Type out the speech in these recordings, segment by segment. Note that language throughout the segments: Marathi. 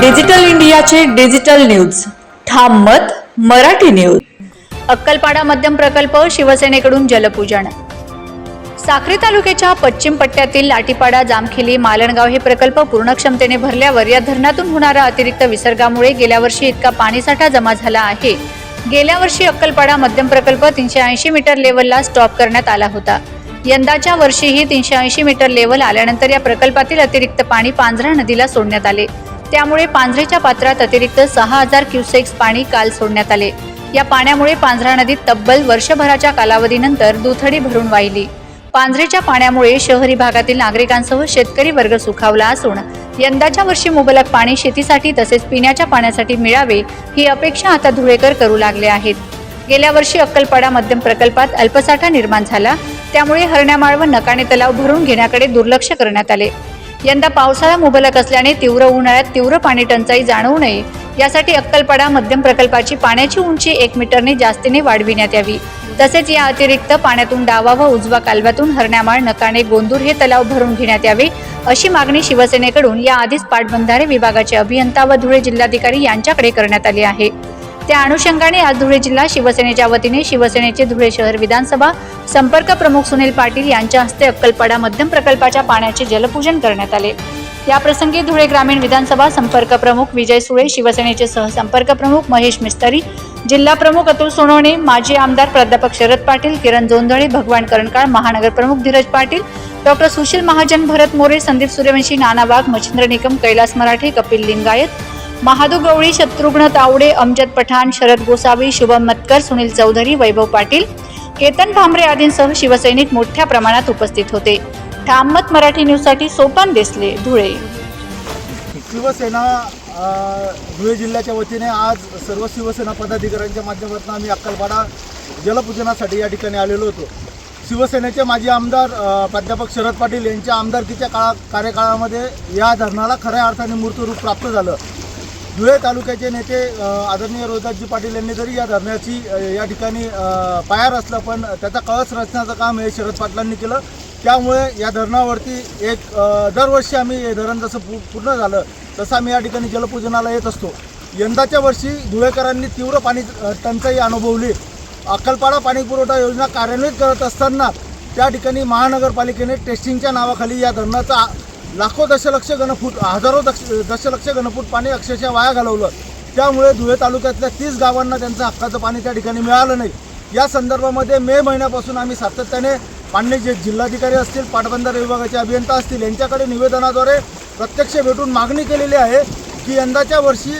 डिजिटल इंडियाचे डिजिटल न्यूज. ठाम मत मराठी न्यूज. अक्कलपाडा मध्यम प्रकल्प शिवसेनेकडून जलपूजन. साखरी तालुक्याच्या पश्चिम पट्ट्यातील लाटीपाडा जामखिली मालणगाव हे प्रकल्प पूर्ण क्षमतेने भरल्यावर या धरणातून होणारा अतिरिक्त विसर्गामुळे गेल्या वर्षी इतका पाणीसाठा जमा झाला आहे. गेल्या वर्षी अक्कलपाडा मध्यम प्रकल्प तीनशे ऐंशी मीटर लेवलला स्टॉप करण्यात आला होता. यंदाच्या वर्षीही तीनशे ऐंशी मीटर लेवल आल्यानंतर या प्रकल्पातील अतिरिक्त पाणी पांझरा नदीला सोडण्यात आले. त्यामुळे पांझरेच्या पात्रात अतिरिक्त सहा हजार क्युसेक्स पाणी काल सोडण्यात आले. या पाण्यामुळे पांझरा नदीत तब्बल वर्षभराच्या कालावधीनंतर दुथडी भरून वाहिली. पांझरेच्या पाण्यामुळे शहरी भागातील नागरिकांसह शेतकरी वर्ग सुखावला असून यंदाच्या वर्षी मुबलक पाणी शेतीसाठी तसेच पिण्याच्या पाण्यासाठी मिळावे ही अपेक्षा आता धुळेकर करू लागले आहेत. गेल्या वर्षी अक्कलपाडा मध्यम प्रकल्पात अल्पसाठा निर्माण झाला त्यामुळे हरण्यामाळ व नकाणे तलाव भरून घेण्याकडे दुर्लक्ष करण्यात आले. यंदा पावसाळा मुबलक असल्याने तीव्र उन्हाळ्यात तीव्र पाणी टंचाई जाणवू नये. यासाठी अक्कलपाडा मध्यम प्रकल्पाची पाण्याची उंची एक मीटरने जास्तीने वाढविण्यात यावी. तसेच या अतिरिक्त पाण्यातून डावा व उजवा कालव्यातून हरण्यामाळ नकाने गोंदूर हे तलाव भरून घेण्यात यावे अशी मागणी शिवसेनेकडून या आधीच पाटबंधारे विभागाचे अभियंता व धुळे जिल्हाधिकारी यांच्याकडे करण्यात आली आहे. त्या अनुषंगाने आज धुळे जिल्हा शिवसेनेच्या वतीने शिवसेनेचे धुळे शहर विधानसभा संपर्क प्रमुख सुनील पाटील यांच्या हस्ते अक्कलपाडा मध्यम प्रकल्पाच्या पाण्याचे जलपूजन करण्यात आले. याप्रसंगी धुळे ग्रामीण विधानसभा संपर्क प्रमुख विजय सुळे शिवसेनेचे सहसंपर्क प्रमुख महेश मिस्तरी जिल्हा प्रमुख अतुल सोनवणे माजी आमदार प्राध्यापक शरद पाटील किरण जोंधळे भगवान करणकाळ महानगर प्रमुख धीरज पाटील डॉक्टर सुशील महाजन भरत मोरे संदीप सूर्यवंशी नाना वाघ मच्छिंद्र निकम कैलास मराठे कपिल लिंगायत महादू गवळी शत्रुघ्न तावडे अमजद पठाण शरद गोसावी शुभम मतकर सुनील चौधरी वैभव पाटील केतन भांबरे आदींसह शिवसैनिक मोठ्या प्रमाणात उपस्थित होते. ठाममत मराठी न्यूजसाठी सोपान देसले धुळे. शिवसेना धुळे जिल्ह्याच्या वतीने आज सर्व शिवसेना पदाधिकाऱ्यांच्या माध्यमातून आम्ही अक्कलपाडा जलपूजनासाठी या ठिकाणी आलेलो होतो. शिवसेनेचे माजी आमदार प्राध्यापक शरद पाटील यांच्या आमदारकीच्या काळा कार्यकाळामध्ये या धरणाला खऱ्या अर्थाने मूर्तरूप प्राप्त झालं. धुळे तालुक्याचे नेते आदरणीय रोहिदासजी पाटील यांनी जरी या धरणाची या ठिकाणी पाया रचलं पण त्याचा कळस रचण्याचं काम हे शरद पाटलांनी केलं. त्यामुळे या धरणावरती एक दरवर्षी आम्ही हे धरण जसं पू पूर्ण झालं तसं आम्ही या ठिकाणी जलपूजनाला येत असतो. यंदाच्या वर्षी धुळेकरांनी तीव्र पाणी टंचाई अनुभवली. अक्कलपाडा पाणी पुरवठा योजना कार्यान्वित करत असताना त्या ठिकाणी महानगरपालिकेने टेस्टिंगच्या नावाखाली या धरणाचा लाखो दशलक्ष घनफूट हजारो दक्ष दशलक्ष घनफूट पाणी अक्षरशः वाया घालवलं. त्यामुळे धुळे तालुक्यातल्या तीस गावांना त्यांचं हक्काचं पाणी त्या ठिकाणी मिळालं नाही. या संदर्भामध्ये मे महिन्यापासून आम्ही सातत्याने पाणी जे जिल्हाधिकारी असतील पाटबंधारे विभागाचे अभियंता असतील यांच्याकडे निवेदनाद्वारे प्रत्यक्ष भेटून मागणी केलेली आहे की यंदाच्या वर्षी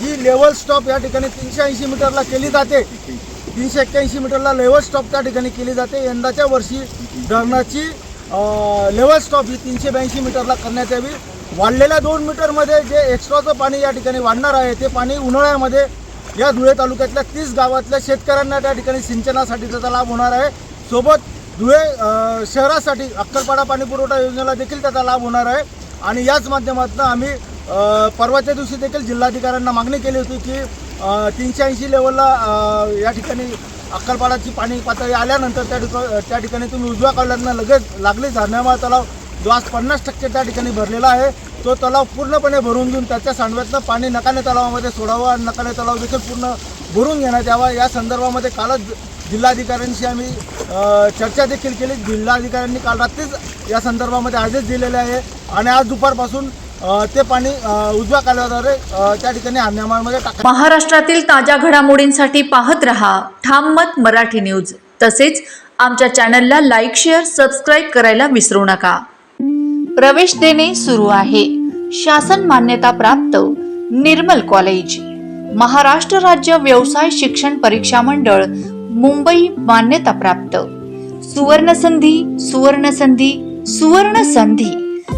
जी लेवल स्टॉप या ठिकाणी तीनशे ऐंशी मीटरला केली जाते तीनशे एक्क्याऐंशी मीटरला लेवल स्टॉप त्या ठिकाणी केली जाते. यंदाच्या वर्षी धरणाची लेवल स्टॉप ही तीनशे ब्याऐंशी मीटरला करण्यात यावी. वाढलेल्या दोन मीटरमध्ये जे एक्स्ट्राचं पाणी या ठिकाणी वाढणार आहे ते पाणी उन्हाळ्यामध्ये या धुळे तालुक्यातल्या तीस गावातल्या शेतकऱ्यांना त्या ठिकाणी सिंचनासाठी त्याचा लाभ होणार आहे. सोबत धुळे शहरासाठी अक्कलपाडा पाणी पुरवठा योजनेला देखील त्याचा लाभ होणार आहे. आणि याच माध्यमातून आम्ही परवाच्या दिवशी देखील जिल्हाधिकाऱ्यांना मागणी केली होती की तीनशे ऐंशी लेवलला या ठिकाणी अक्कलपाडाची पाणी पातळी आल्यानंतर त्या ठिकाणी त्या ठिकाणी तुम्ही उजव्या कॉलरनं लगेच लागली हरण्यामाळ तलाव जो आज पन्नास टक्के त्या ठिकाणी भरलेला आहे तो तलाव पूर्णपणे भरून घेऊन त्याच्या सांडव्यातनं पाणी नकाने तलावामध्ये सोडावं आणि नकाने तलाव देखील पूर्ण भरून घेण्यात यावा. या संदर्भामध्ये कालच जिल्हाधिकाऱ्यांशी आम्ही चर्चा देखील केली. जिल्हाधिकाऱ्यांनी काल रात्रीच या संदर्भामध्ये आदेश दिलेले आहे. आणि आज दुपारपासून ते पाणी उजव्या कालव्याद्वारे त्या ठिकाणी हरण्यामाळमध्ये टाक महाराष्ट्रातील ताज्या घडामोडींसाठी पाहत रहा ठाम मत मराठी न्यूज. तसेच आमच्या चॅनलला लाईक शेअर सबस्क्राईब करायला विसरू नका. प्रवेश देणे सुरू आहे. शासन मान्यता प्राप्त निर्मल कॉलेज. महाराष्ट्र राज्य व्यवसाय शिक्षण परीक्षा मंडळ मुंबई मान्यता प्राप्त. सुवर्ण संधी सुवर्ण संधी सुवर्ण संधी